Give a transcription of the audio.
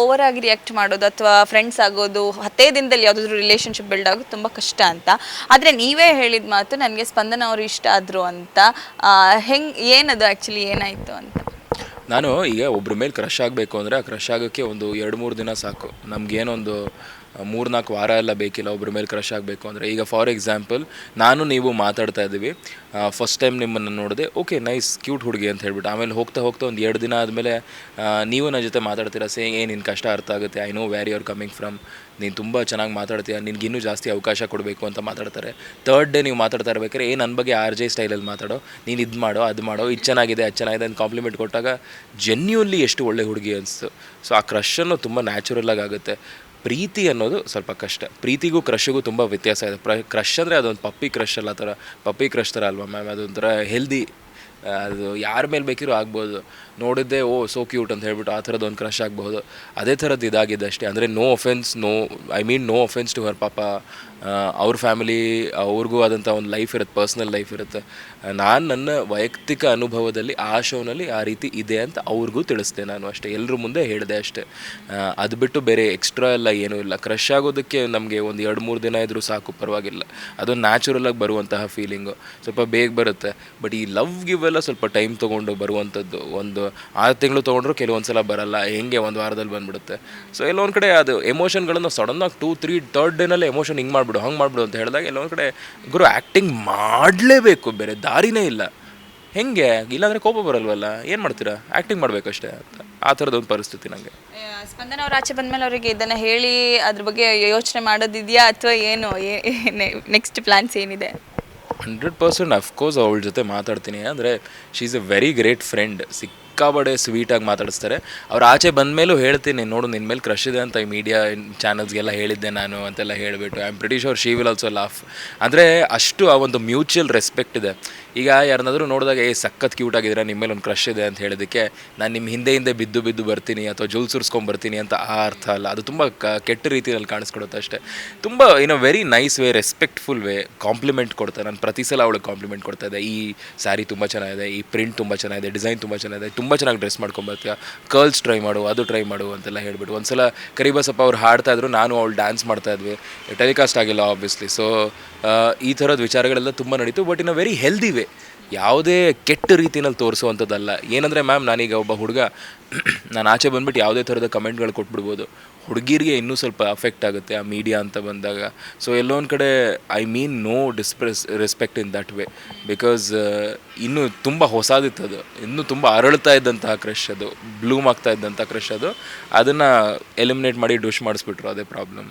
Over ಆಗಿ react ಮಾಡೋದು ಅಥವಾ ಫ್ರೆಂಡ್ಸ್ ಆಗೋದು, ಹತ್ತೇ ದಿನದಲ್ಲಿ ಯಾವುದಾದ್ರೂ ರಿಲೇಶನ್ಶಿಪ್ ಬಿಲ್ಡ್ ಆಗೋದು ತುಂಬ ಕಷ್ಟ ಅಂತ. ಆದರೆ ನೀವೇ ಹೇಳಿದ ಮಾತು ನನಗೆ ಸ್ಪಂದನ ಅವರು ಇಷ್ಟ ಆದರು ಅಂತ. ಹೆಂಗೆ, ಏನದು ಆ್ಯಕ್ಚುಲಿ ಏನಾಯಿತು ಅಂತ? ನಾನು ಈಗ ಒಬ್ರ ಮೇಲೆ ಕ್ರಶ್ ಆಗಬೇಕು ಅಂದರೆ ಆ ಕ್ರಶ್ ಆಗೋಕ್ಕೆ ಒಂದು ಎರಡು ಮೂರು ದಿನ ಸಾಕು. ನಮಗೇನೊಂದು ಮೂರು ನಾಲ್ಕು ವಾರ ಎಲ್ಲ ಬೇಕಿಲ್ಲ ಒಬ್ಬರ ಮೇಲೆ ಕ್ರಶ್ ಆಗಬೇಕು ಅಂದರೆ. ಈಗ ಫಾರ್ ಎಕ್ಸಾಂಪಲ್ ನಾನು, ನೀವು ಮಾತಾಡ್ತಾ ಇದ್ದೀವಿ. ಫಸ್ಟ್ ಟೈಮ್ ನಿಮ್ಮನ್ನು ನೋಡಿದೆ ಓಕೆ ನೈಸ್ ಕ್ಯೂಟ್ ಹುಡುಗಿ ಅಂತ ಹೇಳ್ಬಿಟ್ಟು. ಆಮೇಲೆ ಹೋಗ್ತಾ ಹೋಗ್ತಾ ಒಂದು ಎರಡು ದಿನ ಆದಮೇಲೆ ನೀವು ನನ್ನ ಜೊತೆ ಮಾತಾಡ್ತೀರಾ? ಸೇ ಏ ನಿನ್ನ ಕಷ್ಟ ಅರ್ಥ ಆಗುತ್ತೆ. I know where you are coming from ನೀನು ತುಂಬ ಚೆನ್ನಾಗಿ ಮಾತಾಡ್ತೀಯ? ನಿನ್ಗೆ ಇನ್ನೂ ಜಾಸ್ತಿ ಅವಕಾಶ ಕೊಡಬೇಕು ಅಂತ ಮಾತಾಡ್ತಾರೆ. ತರ್ಡ್ ಡೇ ನೀವು ಮಾತಾಡ್ತಾ ಇರ್ಬೇಕಾದ್ರೆ, ಏ ನನ್ನ ಬಗ್ಗೆ ಆರ್ ಜೆ ಸ್ಟೈಲಲ್ಲಿ ಮಾತಾಡೋ. ನೀನು ಇದು ಮಾಡೋ, ಅದು ಮಾಡೋ. ಇದು ಚೆನ್ನಾಗಿದೆ, ಅದು ಚೆನ್ನಾಗಿದೆ ಅಂತ ಕಾಂಪ್ಲಿಮೆಂಟ್ ಕೊಟ್ಟಾಗ ಜೆನ್ಯೂನ್ಲಿ ಎಷ್ಟು ಒಳ್ಳೆ ಹುಡುಗಿ ಅನಿಸ್ತು ಸೊ ಆ ಕ್ರಶನ್ನು ತುಂಬ ನ್ಯಾಚುರಲ್ ಆಗುತ್ತೆ. ಪ್ರೀತಿ ಅನ್ನೋದು ಸ್ವಲ್ಪ ಕಷ್ಟ. ಪ್ರೀತಿಗೂ ಕ್ರಶ್ಗೂ ತುಂಬ ವ್ಯತ್ಯಾಸ ಇದೆ. ಪ್ರ ಕ್ರಶ್ ಅಂದರೆ ಅದೊಂದು ಪಪ್ಪಿ ಕ್ರಶ್ ಅಲ್ಲ ಥರ ಪಪ್ಪಿ ಕ್ರಶ್ ಥರ ಅಲ್ವಾ ಮ್ಯಾಮ್ ಅದೊಂಥರ ಹೆಲ್ದಿ ಅದು ಯಾರ ಮೇಲೆ ಬೇಕಿರೋ ಆಗ್ಬೋದು. ನೋಡಿದ್ದೆ, ಓ ಸೋ ಕ್ಯೂಟ್ ಅಂತ ಹೇಳ್ಬಿಟ್ಟು ಆ ಥರದ್ದು ಒಂದು ಕ್ರಶ್ ಆಗ್ಬೋದು ಅದೇ ಥರದ್ದು ಇದಾಗಿದೆ ಅಷ್ಟೇ. ಅಂದರೆ no offence no I mean no offence to her ಪಾಪ. ಅವ್ರ ಫ್ಯಾಮಿಲಿ ಅವ್ರಿಗೂ ಆದಂಥ ಒಂದು ಲೈಫ್ ಇರುತ್ತೆ ಪರ್ಸ್ನಲ್ ಲೈಫ್ ಇರುತ್ತೆ. ನಾನು ನನ್ನ ವೈಯಕ್ತಿಕ ಅನುಭವದಲ್ಲಿ ಆ ಶೋನಲ್ಲಿ ಆ ರೀತಿ ಇದೆ ಅಂತ ಅವ್ರಿಗೂ ತಿಳಿಸ್ದೆ ನಾನು ಅಷ್ಟೇ. ಎಲ್ಲರ ಮುಂದೆ ಹೇಳಿದೆ ಅಷ್ಟೇ. ಅದು ಬಿಟ್ಟು ಬೇರೆ ಎಕ್ಸ್ಟ್ರಾ ಎಲ್ಲ ಏನೂ ಇಲ್ಲ. ಕ್ರಶ್ ಆಗೋದಕ್ಕೆ ನಮಗೆ ಒಂದು ಎರಡು ಮೂರು ದಿನ ಇದ್ದರೂ ಸಾಕು, ಪರವಾಗಿಲ್ಲ. ಅದು ನ್ಯಾಚುರಲ್ ಆಗಿ ಬರುವಂತಹ ಫೀಲಿಂಗು ಸ್ವಲ್ಪ ಬೇಗ ಬರುತ್ತೆ. ಬಟ್ ಈ ಲವ್ ಗಿವ್ ಎಲ್ಲ ಸ್ವಲ್ಪ ಟೈಮ್ ತೊಗೊಂಡು ಬರುವಂಥದ್ದು ಒಂದು ಆರು ತಿಂಗಳು ತೊಗೊಂಡ್ರು ಕೆಲವೊಂದು ಸಲ ಬರಲ್ಲ, ಹೆಂಗೆ ಒಂದು ವಾರದಲ್ಲಿ ಬಂದ್ಬಿಡುತ್ತೆ. ಸೊ ಎಲ್ಲೊಂದು ಕಡೆ ಅದು ಎಮೋಷನ್ಗಳನ್ನು ಸಡನ್ನಾಗಿ ಟೂ ತ್ರೀ ತರ್ಡ್ ಡೇನಲ್ಲಿ ಎಮೋಷನ್ ಹಿಂಗೆ ಮಾಡಿಬಿಡು, ಹಂಗೆ ಮಾಡಿಬಿಡು ಅಂತ ಹೇಳಿದಾಗ ಎಲ್ಲೊಂದು ಕಡೆ, ಗುರು ಆ್ಯಕ್ಟಿಂಗ್ ಮಾಡಲೇಬೇಕು, ಬೇರೆ ದಾರಿನೇ ಇಲ್ಲ. ಹೆಂಗೆ? ಇಲ್ಲಾಂದರೆ ಕೋಪ ಬರಲ್ವಲ್ಲ? ಏನು ಮಾಡ್ತೀರಾ? ಆ್ಯಕ್ಟಿಂಗ್ ಮಾಡಬೇಕಷ್ಟೇ ಅಂತ. ಆ ಥರದೊಂದು ಪರಿಸ್ಥಿತಿ ನನಗೆ ಸ್ಪಂದನ ಅವ್ರು ಆಚೆ ಬಂದಮೇಲೆ ಅವರಿಗೆ ಇದನ್ನು ಹೇಳಿ ಅದ್ರ ಬಗ್ಗೆ ಯೋಚನೆ ಮಾಡೋದಿದೆಯಾ ಅಥವಾ ಏನು? ನೆಕ್ಸ್ಟ್ ಪ್ಲಾನ್ಸ್ ಏನಿದೆ? ಹಂಡ್ರೆಡ್ ಪರ್ಸೆಂಟ್ ಅಫ್ಕೋರ್ಸ್ ಅವಳ ಜೊತೆ ಮಾತಾಡ್ತೀನಿ. ಅಂದರೆ she is a very great friend ಸಿಕ್ಕಾಬಡೆ ಸ್ವೀಟಾಗಿ ಮಾತಾಡಿಸ್ತಾರೆ. ಅವ್ರು ಆಚೆ ಬಂದಮೇಲೂ ಹೇಳ್ತೀನಿ, ನೋಡು ನಿನ್ನ ಮೇಲೆ ಕ್ರಶ್ ಇದೆ ಅಂತ ಈ ಮೀಡಿಯಾ ಚಾನಲ್ಸ್ಗೆಲ್ಲ ಹೇಳಿದ್ದೆ ನಾನು ಅಂತೆಲ್ಲ ಹೇಳಿಬಿಟ್ಟು. I am pretty sure she will also laugh ಅಂದರೆ ಅಷ್ಟು ಆ ಒಂದು ಮ್ಯೂಚುವಲ್ ರೆಸ್ಪೆಕ್ಟ್ ಇದೆ. ಈಗ ಯಾರನ್ನಾದರೂ ನೋಡಿದಾಗ, ಏ, ಸಖತ್ ಕ್ಯೂಟ್ ಆಗಿದ್ರೆ ನಿಮ್ಮ ಮೇಲೆ ಒಂದು ಕ್ರಶ್ ಇದೆ ಅಂತ ಹೇಳೋದಕ್ಕೆ ನಾನು ನಿಮ್ಮ ಹಿಂದೆ ಹಿಂದೆ ಬಿದ್ದು ಬಿದ್ದು ಬರ್ತೀನಿ ಅಥವಾ ಜುಲ್ ಸುರ್ಸ್ಕೊಂಡು ಬರ್ತೀನಿ ಅಂತ ಆ ಅರ್ಥ ಅಲ್ಲ. ಅದು ತುಂಬ ಕೆಟ್ಟ ರೀತಿಯಲ್ಲಿ ಕಾಣಿಸ್ಕೊಡುತ್ತೆ ಅಷ್ಟೇ. ತುಂಬ in a very nice way respectful way compliment ಕೊಡ್ತಾರೆ. ನಾನು ಪ್ರತಿ ಸಲ ಅವಳಿಗೆ ಕಾಂಪ್ಲಿಮೆಂಟ್ ಕೊಡ್ತಾ ಇದ್ದೆ. ಈ ಸ್ಯಾರಿ ತುಂಬ ಚೆನ್ನಾಗಿದೆ, ಈ ಪ್ರಿಂಟ್ ತುಂಬ ಚೆನ್ನಾಗಿದೆ ಡಿಸೈನ್ ತುಂಬ ಚೆನ್ನಾಗಿದೆ, ತುಂಬ ಚೆನ್ನಾಗಿ ಡ್ರೆಸ್ ಮಾಡ್ಕೊಂಬರ್ತೀಯ. ಕರ್ಲ್ಸ್ ಟ್ರೈ ಮಾಡು, ಅದು ಟ್ರೈ ಮಾಡು ಅಂತೆಲ್ಲ ಹೇಳ್ಬಿಟ್ಟು. ಒಂದ್ಸಲ ಕರಿಬಸಪ್ಪ ಅವ್ರು ಹಾಡ್ತಾ ಇದ್ರು, ನಾನು ಅವ್ಳು ಡ್ಯಾನ್ಸ್ ಮಾಡ್ತಾ ಇದ್ವಿ. ಟೆಲಿಕಾಸ್ಟ್ ಆಗಿಲ್ಲ ಆಬ್ವಿಯಸ್ಲಿ ಸೊ ಈ ಥರದ ವಿಚಾರಗಳೆಲ್ಲ ತುಂಬ ನಡೀತು but in a very healthy way ಯಾವುದೇ ಕೆಟ್ಟ ರೀತಿಯಲ್ಲಿ ತೋರಿಸುವಂಥದ್ದಲ್ಲ. ಏನಂದರೆ ಮ್ಯಾಮ್, ನಾನೀಗ ಒಬ್ಬ ಹುಡುಗ, ನಾನು ಆಚೆ ಬಂದ್ಬಿಟ್ಟು ಯಾವುದೇ ಥರದ ಕಮೆಂಟ್ಗಳು ಕೊಟ್ಬಿಡ್ಬೋದು. ಹುಡುಗಿರಿಗೆ ಇನ್ನೂ ಸ್ವಲ್ಪ ಅಫೆಕ್ಟ್ ಆಗುತ್ತೆ ಆ ಮೀಡಿಯಾ ಅಂತ ಬಂದಾಗ. ಸೊ ಎಲ್ಲೊಂದು ಕಡೆ I mean no ಡಿಸ್ಪ್ರೆಸ್ respect in that way because ಇನ್ನೂ ತುಂಬ ಹೊಸದಿತ್ತು ಅದು. ಇನ್ನೂ ತುಂಬ ಅರಳ್ತಾ ಇದ್ದಂತಹ ಕ್ರಶ್ ಅದು. ಬ್ಲೂಮ್ ಆಗ್ತಾ ಇದ್ದಂಥ ಕ್ರಶ್ ಅದು. ಅದನ್ನು ಎಲಿಮಿನೇಟ್ ಮಾಡಿ ಡೂಶ್ ಮಾಡಿಸ್ಬಿಟ್ರು, ಅದೇ ಪ್ರಾಬ್ಲಮ್